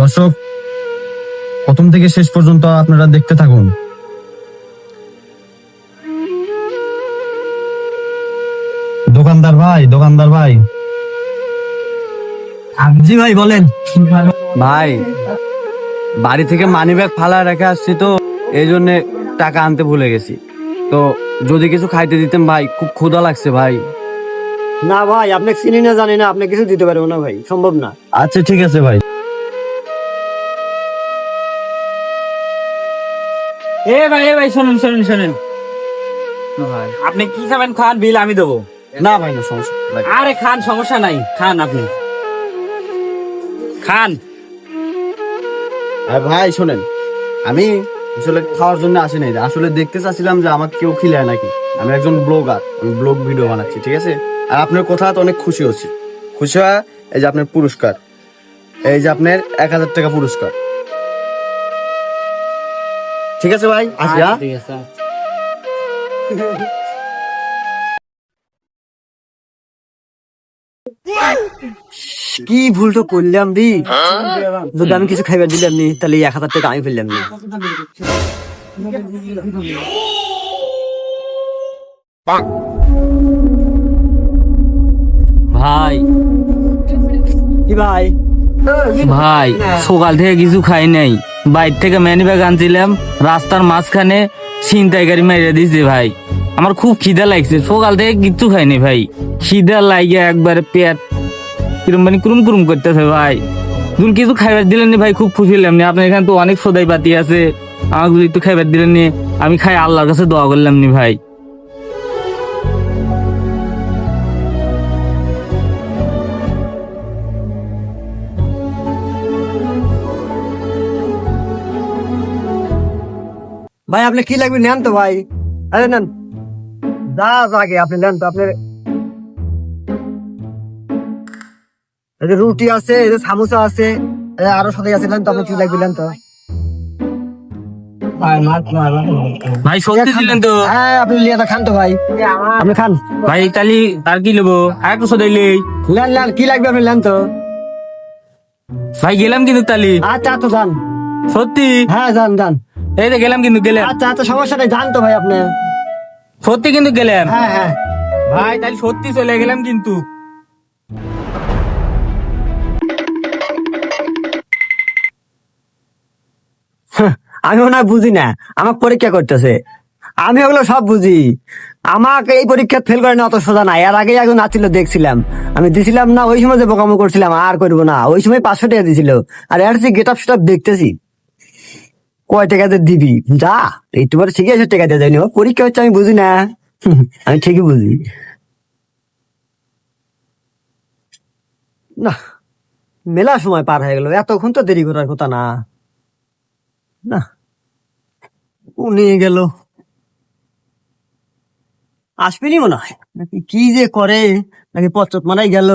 দর্শক প্রথম থেকে শেষ পর্যন্ত আপনারা দেখতে থাকুন। দোকানদার ভাই দোকানদার ভাই। জি ভাই বলেন। ভাই বাড়ি থেকে মানি ব্যাগ ফালা রেখে আসছি তো এই জন্য টাকা আনতে ভুলে গেছি। তো যদি কিছু খাইতে দিতেন ভাই খুব ক্ষুধা লাগছে ভাই। না ভাই আপনি চিনি না জানি না আপনি কিছু দিতে পারব না ভাই সম্ভব না। আচ্ছা ঠিক আছে ভাই। এ ভাই এ ভাই শুনুন শুনুন শুনুন। আপনি কি খাবেন? খান বিল আমি দেবো। না ভাই না সমস্যা আরে খান সমস্যা নাই। খান আপনি। খান। আর ভাই শোনেন। আমি আসলে খাওয়ার জন্য আসি নাই। আসলে দেখতে চাচ্ছিলাম যে আমার কেউ খিলায় নাকি। আমি একজন ব্লগার আমি ব্লগ ভিডিও বানাচ্ছি ঠিক আছে? আর আপনার কথা তো অনেক খুশি হচ্ছি। খুশি হয় এই যে আপনার পুরস্কার। এই যে আপনার এক হাজার টাকা পুরস্কার। ঠিক আছে ভাই? আসি হ্যাঁ? ঠিক আছে কি ভুল তো করলাম দি যদি আমি কিছু খাইবার দিলাম নি তাহলে এক হাজার টাকা আমি ফেললাম নি। ভাই। কি ভাই? ভাই সকাল থেকে কিছু খাই নাই। বাইর থেকে ম্যানি ব্যাগ আনছিলাম, রাস্তার মাঝখানে ছিনতাই গাড়ি মেরে দিছে ভাই। আমার খুব খিদা লাগছে, সকাল থেকে কিচ্ছু খাইনি ভাই। খিদা লাগে একবারে পেট কিরম মানে কুরুম কুরুম করতেছে ভাই। তুমি কিছু খাইবার দিলেন ভাই, খুব খুশি হলাম নি। আপনার এখানে তো অনেক সদাই পাতি আছে, আমাকে একটু খাইবার দিলেন আমি খাই আল্লাহর কাছে দোয়া করলাম নি ভাই। ভাই আপনি কি লাগবে নেন তো ভাই? আরে নেন। যা আগে আপনি নেন তো আপনার রুটি আছে এই সামোসা আছে আরও সাথে আছে নেন তো আপনি কি লাগবে নেন তো। ভাই সত্যি দিলেন তো। হ্যাঁ আপনি খান তো ভাই। আপনি খান। ভাই তালি আর কি নেব? আর একটু কি লাগবে আপনি নেন তো। ভাই গেলাম কিন্তু তালি আচ্ছা তো যান। সত্যি? হ্যাঁ যান যান। এই তো গেলাম কিন্তু গেলাম। আচ্ছা আচ্ছা সমস্যা নেই যান তো ভাই আপনি। সত্যি কিন্তু গেলাম। হ্যাঁ হ্যাঁ। ভাই তাহলে সত্যি চলে গেলাম কিন্তু। আমি মনে হয় বুঝি না। আমাকে পরীক্ষা করতেছে। আমি ওগুলো সব বুঝি। আমাকে এই পরীক্ষা ফেল করে না অত সোজা না এর আগে একজন আছিল দেখছিলাম। আমি দিছিলাম না ওই সময় যে বোকামো করছিলাম আর করব না। ওই সময় পাঁচশো টাকা দিছিল। আর এর গেট আপ সেট দেখতেছি। কয় টাকা যে দিবি? যা একটু পরে ঠিকই আছে টাকা দিয়ে যায়নি পরীক্ষা হচ্ছে, আমি বুঝি না। আমি ঠিকই বুঝি। না, মেলা সময় পার হয়ে গেল। এতক্ষণ তো দেরি করার কথা না। না উনি গেল। আসবেনি মনে হয়? নাকি কি যে করে? নাকি পচত মারাই গেল?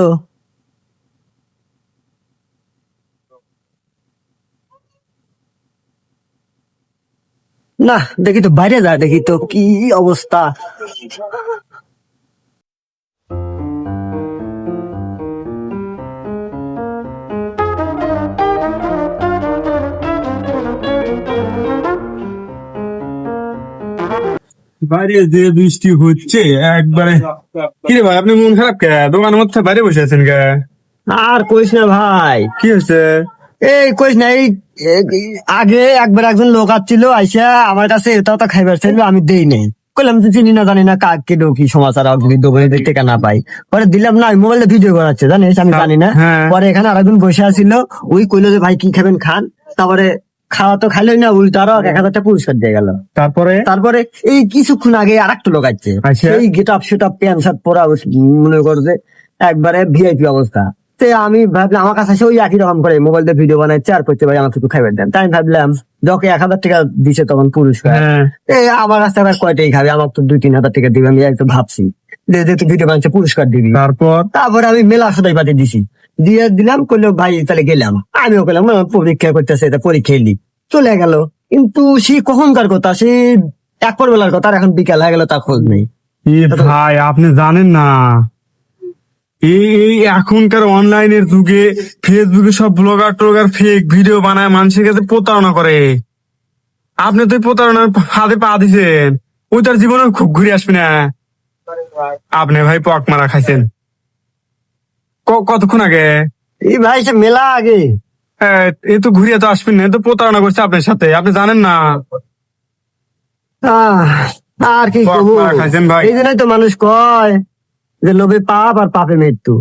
না দেখি তো বাইরে যা দেখি তো কি অবস্থা? বাইরে যে বৃষ্টি হচ্ছে একবারে কি রে ভাই আপনি মন খারাপ কে? দোকানের মধ্যে বাইরে বসে আছেন কে? আর কইস না ভাই। কি হয়েছে? এই কইস না এই এই আগে একবার একজন লোক আসছিল আইসা আমার কাছে এটা ওটা খাইবার চাইলো আমি দেই নাই। কইলাম যে চিনি না জানি না কাক সমাচার দোকানে না পাই। পরে দিলাম না মোবাইলে ভিডিও বানাচ্ছে জানিস আমি জানি না। হ্যাঁ। পরে এখানে আরেকজন বসে আছিল ওই কইলো যে ভাই কি খাবেন খান। তারপরে খাওয়া তো খাইলোই না উল্টো আরও এক হাজার টাকা পুরস্কার দিয়ে গেল। তারপরে? তারপরে এই কিছুক্ষণ আগে আর একটা লোক আছে। সেই get up set up pant shirt পরা মনে করো যে একবারে ভিআইপি অবস্থা। তে আমি ভাবলাম আমার কাছে এসে ওই একই রকম করে মোবাইল দিয়ে ভিডিও বানাচ্ছে আর করছে ভাই আমাকে একটু খাইবার দেন। তাই ভাবলাম যখন এক হাজার টাকা দিছে তখন পুরস্কার। হ্যাঁ। আমার কাছে আবার কয়টাই খাবে? আমার তো দুই তিন হাজার টাকা দিবে আমি একটু ভাবছি। যে ভিডিও বানাচ্ছে পুরস্কার দিবি। তারপর? তারপরে আমি মেলা সদাই পাতি দিছি। দিয়ে দিলাম কইলো ভাই তাহলে গেলাম। আমিও না, পরীক্ষা করতেছে এটা পরীক্ষা এলি চলে গেল। কিন্তু সে কখনকার কথা সে এক বেলার কথা আর এখন বিকাল হয়ে গেল তার খোঁজ নেই। ভাই আপনি জানেন না। এই এখনকার অনলাইনের যুগে ফেসবুকে সব ব্লগার টোগার ফেক ভিডিও বানায় মানুষের কাছে প্রতারণা করে। আপনি তো প্রতারণার ফাঁদে পা দিছেন। ওই তার জীবনে খুব ঘুরে আসবে না। আপনি ভাই পক মারা খাইছেন। কতক্ষণ আগে? এই ভাই সে মেলা আগে। এ, তো ঘুরিয়ে তো আসবেন না তো প্রতারণা করছে আপনার সাথে। আপনি জানেন না। আর কি খাইছেন ভাই। এই জন্যই তো মানুষ কয় যে লোভে পাপ আর পাপে মৃত্যু।